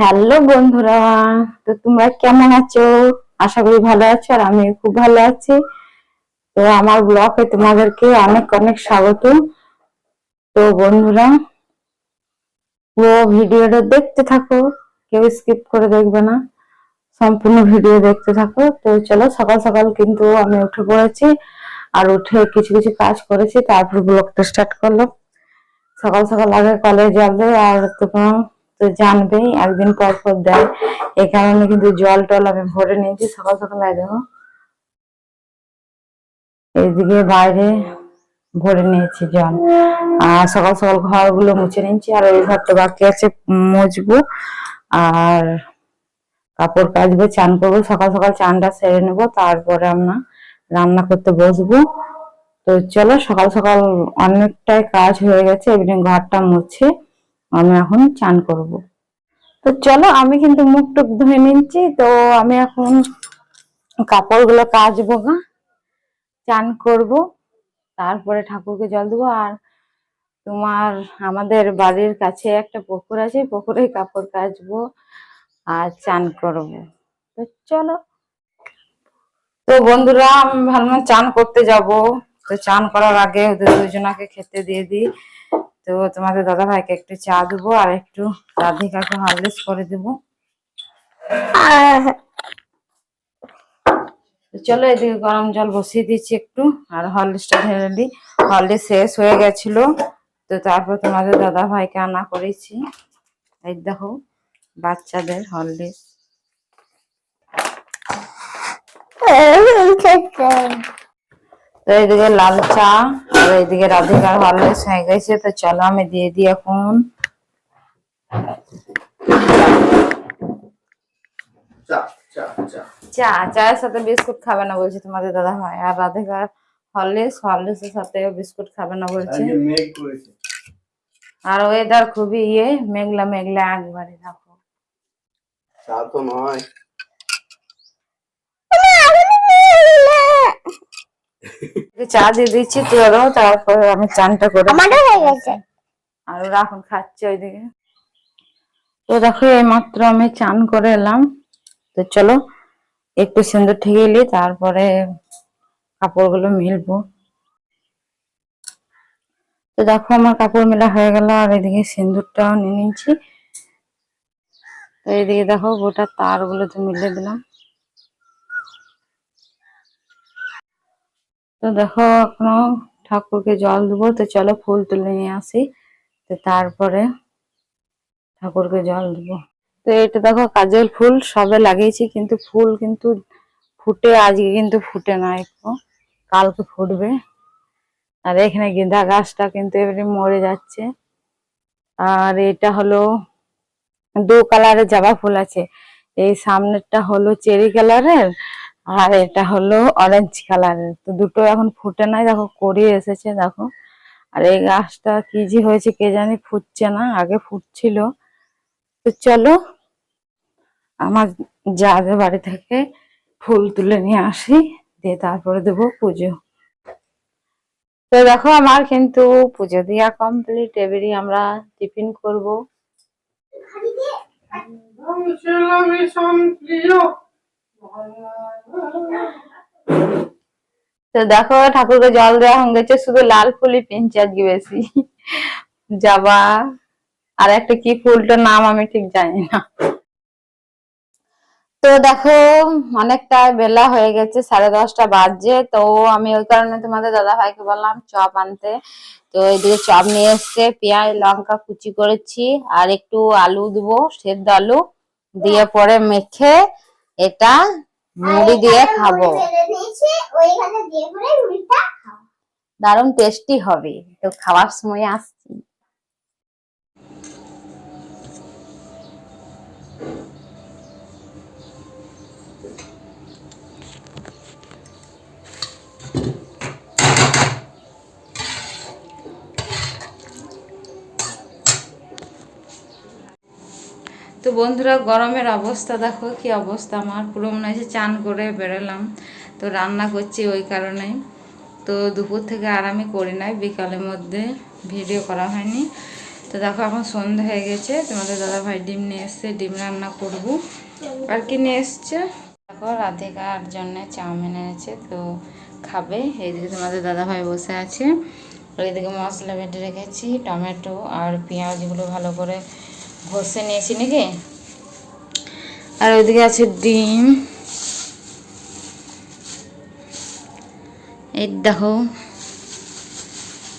Hello বন্ধুরা, তো তোমরা কেমন আছো? আশা করি ভালো আছো আর আমি খুব ভালো আছি। তো আমার ব্লগে তোমাদেরকে অনেক অনেক স্বাগত। তো বন্ধুরা, পুরো ভিডিওটা দেখতে থাকো, কেউ স্কিপ করে দেখবে না। সম্পূর্ণ ভিডিও দেখতে থাকো। তো চলো, সকাল সকাল কিন্তু আমি উঠে পড়েছি আর উঠে কিছু কিছু কাজ করেছি, তারপর ব্লগটা স্টার্ট করল সকাল সকাল আগে কলেজ যাবে আর তোমার তো জানবেই, একদিন পর পর দেয়। এই কারণে কিন্তু জল টল আমি ভরে নিয়েছি, সকাল সকাল আগে দেখো। এইদিকে বাইরে ভরে নিয়েছি জল। আর সকাল সকাল ঘরগুলো মুছে নিয়েছি, আর ওই ঘরটা বাকি আছে মুছবো আর কাপড় কাচবো, চান করব, সকাল সকাল চানটা সেরে নেব, তারপরে আমরা রান্না করতে বসবো। তো চলো, সকাল সকাল অনেকটাই কাজ হয়ে গেছে এমনি ঘরটা মুছে। আমি এখন চান করব। তো চলো, আমি কিন্তু মুখ টুক ধুয়ে নিচ্ছি। তো আমি এখন কাপড়গুলো কাচবো গা, চান করব। তারপরে ঠাকুরকে জল দেবো। আর তোমার আমাদের বাড়ির কাছে একটা পুকুর আছে পুকুরে কাপড় কাচবো আর চান করব। তো চলো। তো বন্ধুরা, আমি ভাবলাম চান করতে যাব। তো চান করার আগে ওদের দুজনাকে খেতে দিয়ে দিই। তো তোমাদের দাদা ভাইকে একটু চা দেবো আর একটু রাধিকাকে হারলেস করে দেবো। চলো এদিকে গরম জল বসিয়ে দিচ্ছি একটু, আর হরলিক্সটা ঢেলে দিই। হরলিক্স শেষ হয়ে গেছিল, তো তারপর তোমাদের দাদা ভাইকে আনা করেছি। এই দেখো, বাচ্চাদের হরলিক্স তো এইদিকে লাল চা আর এইদিকে রাধিকার হরলিক্স হয়ে গেছে তো চলো আমি দিয়ে দিই এখন। চা চায়ের সাথে বিস্কুট খাবে না বলছে তোমাদের দাদা ভাই আর রাধিকার হরলিক্স হরলিক্সের সাথে বিস্কুট খাবে না বলছে। আর ওয়েদার খুবই ইয়ে মেঘলা মেঘলা একবারে দেখো। চা তো নয়। চা দিয়ে দিচ্ছি দাও তারপর আমি চানটা করে আমারও হয়ে গেছে। আর ওরা এখন খাচ্ছে ওইদিকে। তো দেখো এই মাত্র আমি চান করে এলাম। তো চলো একটু সিন্দুর ঠেকে এলি তারপরে কাপড়গুলো মিলবো। তো দেখো আমার কাপড় মেলা হয়ে গেল আর এদিকে সিন্দুরটাও নিয়ে নিচ্ছি তো এইদিকে দেখো গোটা তারগুলো তো মিলে দিলাম। তো দেখো, এখনও ঠাকুরকে জল দেবো। তো চলো ফুল তুলে নিয়ে আসি। তো তারপরে ঠাকুরকে জল দেবো। তো এটা দেখো, কাজল ফুল সবে লাগিয়েছি, কিন্তু ফুল কিন্তু ফুটে, আজকে কিন্তু ফুটে না একটু। কালকে ফুটবে। আর এখানে গেঁদা গাছটা কিন্তু এবারে মরে যাচ্ছে। আর এটা হলো দু কালারের জবা ফুল আছে। এই সামনেরটা হলো চেরি কালারের আর এটা হলো অরেঞ্জ কালারের তো দুটো এখন ফুটে নাই, দেখো করিয়ে এসেছে, দেখো। আর এই গাছটা কি যে হয়েছে কে জানি ফুটছে না, আগে ফুটছিল। তো চলো, আমার যাদের বাড়ি থেকে ফুল তুলে নিয়ে আসি, দিয়ে তারপরে দেবো পুজো। তো দেখো আমার কিন্তু পুজো দেওয়া কমপ্লিট এবারই আমরা টিফিন করব। তো দেখো, ঠাকুরকে জল দেওয়া হয়ে গেছে, শুধু লাল ফুলই পিনছে আজকে বেশি। জবা আর একটা কি ফুলটার নাম আমি ঠিক জানি না। তো দেখো, অনেকটা বেলা হয়ে গেছে, সাড়ে দশটা বাজছে। তো আমি ওই কারণে তোমাদের দাদা ভাইকে বললাম চপ আনতে। তো এদিকে চপ নিয়ে এসছে, পেঁয়াজ, লঙ্কা কুচি করেছি, আর একটু আলু দেবো, সেদ্ধ আলু। দিয়ে পরে মেখে এটা মুড়ি দিয়ে খাব। দারুণ টেস্টি হবে। তো খাওয়ার সময় আসছি। তো বন্ধুরা, গরমের অবস্থা, দেখো কি অবস্থা আমার। পুরো মনে হয়েছে চান করে বেরোলাম। তো রান্না করছি ওই কারণে। তো দুপুর থেকে আর আমি করি নাই, বিকালের মধ্যে ভিডিও করা হয়নি। তো দেখো এখন সন্ধ্যা হয়ে গেছে, তোমাদের দাদা ভাই ডিম নিয়ে এসছে, ডিম রান্না করব। আর কি নিয়ে এসছে? দেখো, রাধিকার জন্য চাউমিন এনেছে, তো খাবে। এইদিকে তোমাদের দাদা ভাই বসে আছে। আর এইদিকে মশলা বেটে রেখেছি, টমেটো আর পেঁয়াজগুলো ভালো করে ঘষে নিয়েছি নাকি? আর ওইদিকে আছে ডিম। এই দেখো।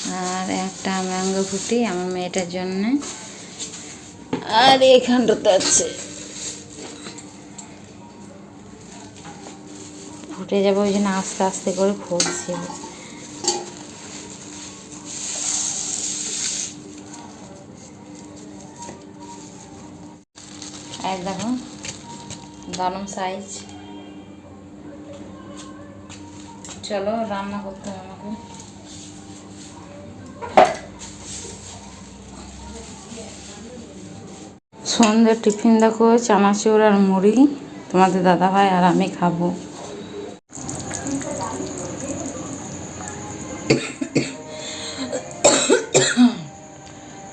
আর একটা ম্যাঙ্গো ফুটি আমার মেয়েটার জন্য। আর এখানটাতে আছে। ফুটে যাবে ওই জন্য আস্তে আস্তে করে ফুটছে। এক দেখো, দারুণ সাইজ চলো রান্না করতে হবে আমাকে। সন্ধ্যের টিফিন দেখো, চানাচুর আর মুড়ি, তোমাদের দাদা ভাই আর আমি খাব।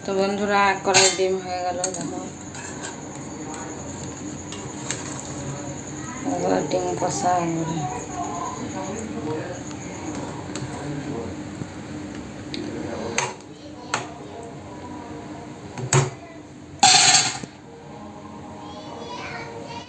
তো বন্ধুরা, এক কড়াই ডিম হয়ে গেল, দেখো। ডিম কষা